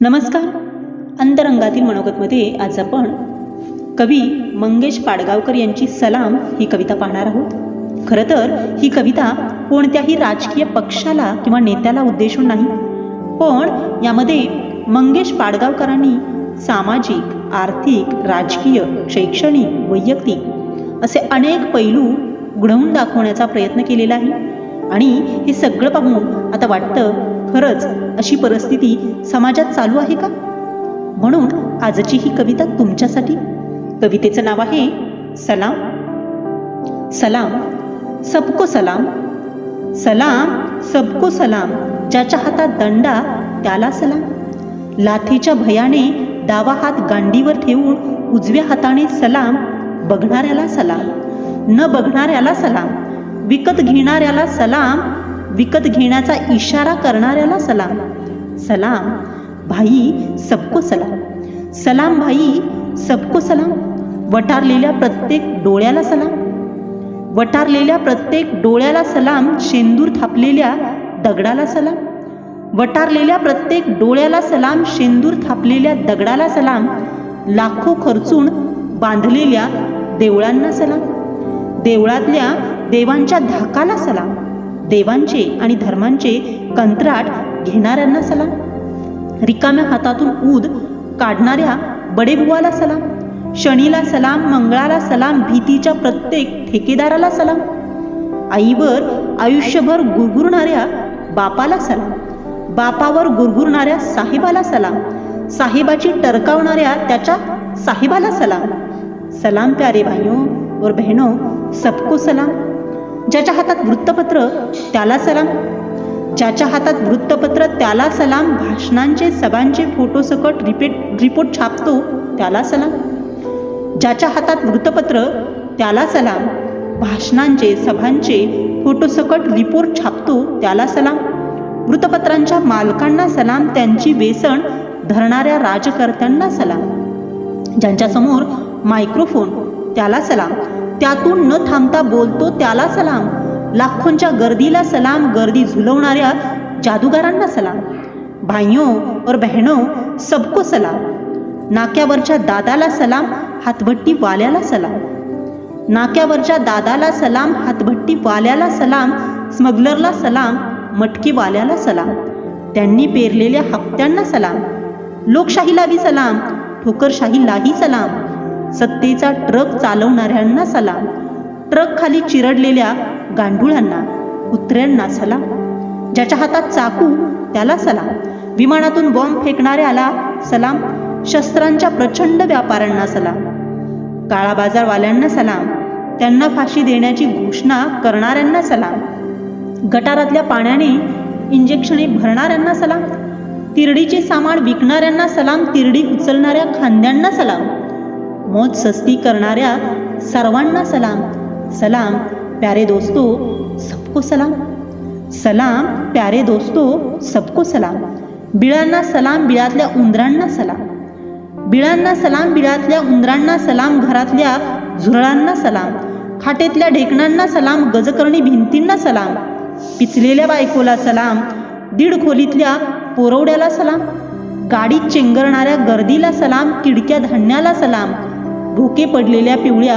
नमस्कार. अंतरंगातील मनोगतमध्ये आज आपण कवी मंगेश पाडगावकर यांची सलाम ही कविता पाहणार आहोत. खरं तर ही कविता कोणत्याही राजकीय पक्षाला किंवा नेत्याला उद्देशून नाही पण यामध्ये मंगेश पाडगावकरांनी सामाजिक आर्थिक राजकीय शैक्षणिक वैयक्तिक असे अनेक पैलू उघडवून दाखवण्याचा प्रयत्न केलेला आहे. आणि हे सगळं पाहून आता वाटतं खरंच अशी परिस्थिती समाजात चालू आहे का? म्हणून आजची ही कविता तुमच्यासाठी. कवितेचं नाव आहे सलाम. सलाम सबको सलाम. सलाम सबको सलाम. ज्याच्या हातात दंडा त्याला सलाम. लाथीच्या भयाने डावा हात गांडीवर ठेवून उजव्या हाताने सलाम बघणाऱ्याला सलाम. न बघणाऱ्याला सलाम. विकत घेणाऱ्याला सलाम विकत घेण्याचा इशारा करणाऱ्याला सलाम. सलाम भाई सबको सलाम. सलाम भाई सबको सलाम. वटारलेल्या प्रत्येक डोळ्याला सलाम. वटारलेल्या प्रत्येक डोळ्याला सलाम शेंदूर थापलेल्या दगडाला सलाम. वटारलेल्या प्रत्येक डोळ्याला सलाम शेंदूर थापलेल्या दगडाला सलाम. लाखो खर्चून बांधलेल्या देवळांना सलाम. देवळातल्या देवांच्या धाकाला सलाम देवांचे आणि धर्मांचे कंत्राट घेणाऱ्यांना सलाम रिकाम्या हातातून ऊद काढणाऱ्या बडेबुवाला सलाम शनीला सलाम मंगळाला सलाम भीतीच्या प्रत्येक ठेकेदाराला सलाम आईवर आयुष्यभर गुरगुरणाऱ्या बापाला सलाम बापावर गुरगुरणाऱ्या साहेबाला सलाम साहेबाची टरकावणाऱ्या त्याच्या साहेबाला सलाम सलाम प्यारे भाइयों और बहनों सबको सलाम. ज्याच्या हातात वृत्तपत्र त्याला सलाम. ज्याच्या हातात वृत्तपत्र त्याला सलाम. भाषणांचे सभांचे फोटो सकट रिपीट रिपोर्ट छापतो त्याला सलाम. ज्याच्या हातात वृत्तपत्र त्याला सलाम. भाषणांचे सभांचे फोटोसकट रिपोर्ट छापतो त्याला सलाम. वृत्तपत्रांच्या मालकांना सलाम त्यांची वेसण धरणाऱ्या राजकर्त्यांना सलाम. ज्यांच्यासमोर मायक्रोफोन त्याला सलाम. त्यातून न थांबता बोलतो त्याला सलाम. लाखोंच्या गर्दीला सलाम गर्दी झुलवणाऱ्या जादूगारांना सलाम. भाइयों और बहनों सबको सलाम. नाक्यावरच्या दादाला सलाम हातभट्टी वाल्याला सलाम. नाक्यावरच्या दादाला सलाम हातभट्टी वाल्याला सलाम स्मगलरला सलाम मटकीवाल्याला सलाम. त्यांनी पेरलेल्या हप्त्यांना सलाम. लोकशाहीला बी सलाम ठोकरशाहीलाही सलाम. सत्तेचा ट्रक चालवणाऱ्यांना सलाम. ट्रक खाली चिरडलेल्या गांडुळांना कुत्र्यांना सलाम. ज्याच्या हातात चाकू त्याला सलाम. विमानातून बॉम्ब फेकणाऱ्याला सलाम. शस्त्रांच्या प्रचंड व्यापाऱ्यांना सलाम. काळा बाजारवाल्यांना सलाम. त्यांना फाशी देण्याची घोषणा करणाऱ्यांना सलाम. गटारातल्या पाण्याने इंजेक्शने भरणाऱ्यांना सलाम. तिरडीचे सामान विकणाऱ्यांना सलाम. तिरडी उचलणाऱ्या खांद्यांना सलाम. मौज सस्ती करणाऱ्या सर्वांना सलाम. सलाम प्यारे दोस्तो सबको सलाम. सलाम प्यारे दोस्तो सबको सलाम. बिळांना सलाम बिळातल्या उंदरांना सलाम. बिळांना सलाम बिळातल्या उंदरांना सलाम घरातल्या झुरळांना सलाम. खाटेतल्या ढेकणांना सलाम गजकर्णी भिंतींना सलाम. पिचलेल्या बायकोला सलाम दीड खोलीतल्या पोरवड्याला सलाम. गाडीत चेंगरणाऱ्या गर्दीला सलाम किडक्या धान्याला सलाम. भोके पडलेल्या पिवळ्या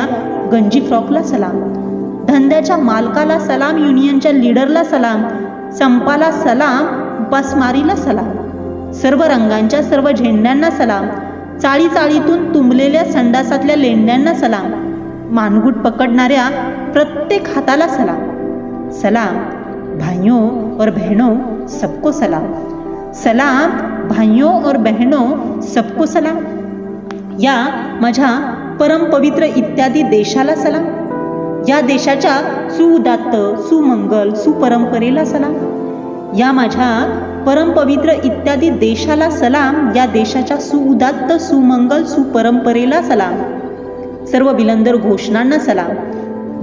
गंजी फ्रॉकला सलाम. धंद्याच्या मालकाला सलाम युनियनच्या लीडरला सलाम संपाला सलाम उपासमारीला सलाम सर्व रंगांच्या सर्व झेंड्यांना सलाम चाळी चाळीतून तुंबलेल्या संडासातल्या लेंड्यांना सलाम मानगुट पकडणाऱ्या प्रत्येक हाताला सलाम. सलाम भाइयों और बहनों सबको सलाम. सलाम भाइयों और बहनों सबको सलाम. या माझ्या परमपवित्र इत्यादी देशाला सलाम. या देशाच्या सुउदात्त सुमंगल सुपरंपरेला सलाम. या माझ्या परमपवित्र इत्यादी देशाला सलाम. या देशाच्या सुउदात्त सुमंगल सुपरंपरेला सलाम. सर्व विलंदर घोषणांना सलाम.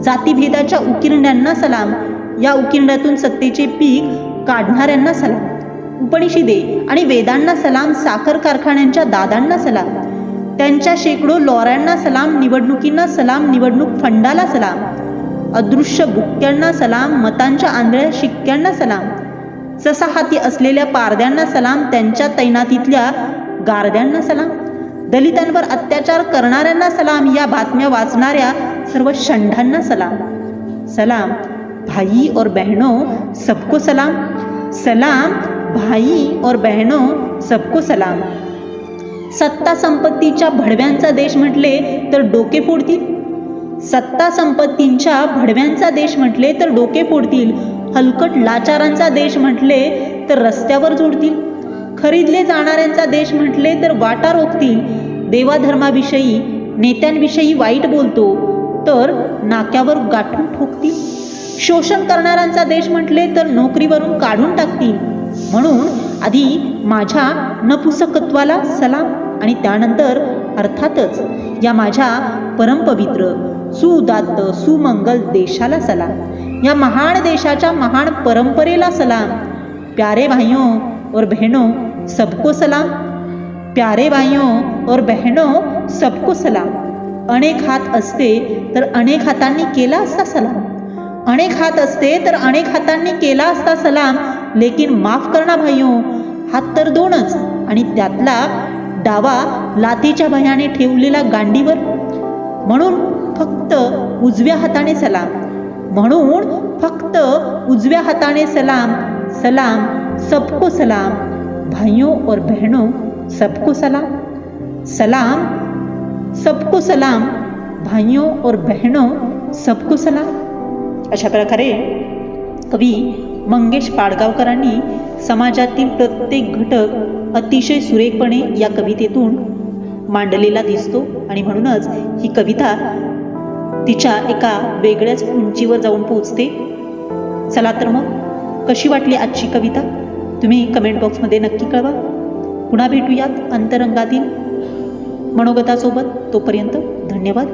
जातीभेदाच्या उकिरण्यांना सलाम. या उकिरण्यातून सत्तेचे पीक काढणाऱ्यांना सलाम. उपनिषदे आणि वेदांना सलाम. साखर कारखान्यांच्या दादांना सलाम. त्यांच्या शेकडो लॉऱ्यांना सलाम निवडणुकींना सलाम निवडणूक फंडाला सलाम अदृश्य बुक्क्यांना सलाम मतांच्या आंधळ्या शिक्क्यांना सलाम ससा हाती असलेल्या पारद्यांना सलाम त्यांच्या तैनातीतल्या गारद्यांना सलाम दलितांवर अत्याचार करणाऱ्यांना सलाम या बातम्या वाचणाऱ्या सर्व षंढांना सलाम. सलाम भाई और बहनों सबको सलाम. सलाम भाई और बहनों सबको सलाम. सत्ता संपत्तीच्या भडव्यांचा देश म्हटले तर डोके फोडतील. सत्ता संपत्तींच्या भडव्यांचा देश म्हटले तर डोके फोडतील. हलकट लाचारांचा देश म्हटले तर रस्त्यावर जोडतील. खरीदले जाणाऱ्यांचा देश म्हटले तर वाटा रोखतील. देवाधर्माविषयी नेत्यांविषयी वाईट बोलतो तर नाक्यावर गाठून ठोकतील. शोषण करणाऱ्यांचा देश म्हटले तर नोकरीवरून काढून टाकतील. म्हणून आधी माझ्या नपुसकत्वाला सलाम आणि त्यानंतर अर्थातच या माझ्या परमपवित्र सुउदात्त सुमंगल देशाला सलाम या महान देशाच्या महान परंपरेला सलाम. प्यारे भाइयों और बहनों सबको सलाम. प्यारे भाइयों और बहनों सबको सलाम. अनेक हात असते तर अनेक हातांनी केला असता सलाम. अनेक हात असते तर अनेक हातांनी केला असता सलाम. लेकिन माफ करणा भाइयों हात तर दोनच. आणि त्यातला डावा लातीच्या भयाने ठेवलेला गांडीवर. म्हणून फक्त उजव्या हाताने सलाम. म्हणून फक्त उजव्या हाताने सलाम. सलाम सबको सलाम. भाइयों और बहनों सबको सलाम. सलाम सबको सलाम. भाइयों और बहनों सबको सलाम. अशा प्रकारे कवी मंगेश पाडगावकरांनी समाजातील प्रत्येक घटक अतिशय सुरेखपणे या कवितेतून मांडलेला दिसतो. आणि म्हणूनच ही कविता तिच्या एका वेगळ्याच उंचीवर जाऊन पोहोचते. चला तर मग कशी वाटली आजची कविता? तुम्ही कमेंट बॉक्समध्ये नक्की कळवा. पुन्हा भेटूयात अंतरंगातील मनोगतासोबत. तोपर्यंत धन्यवाद.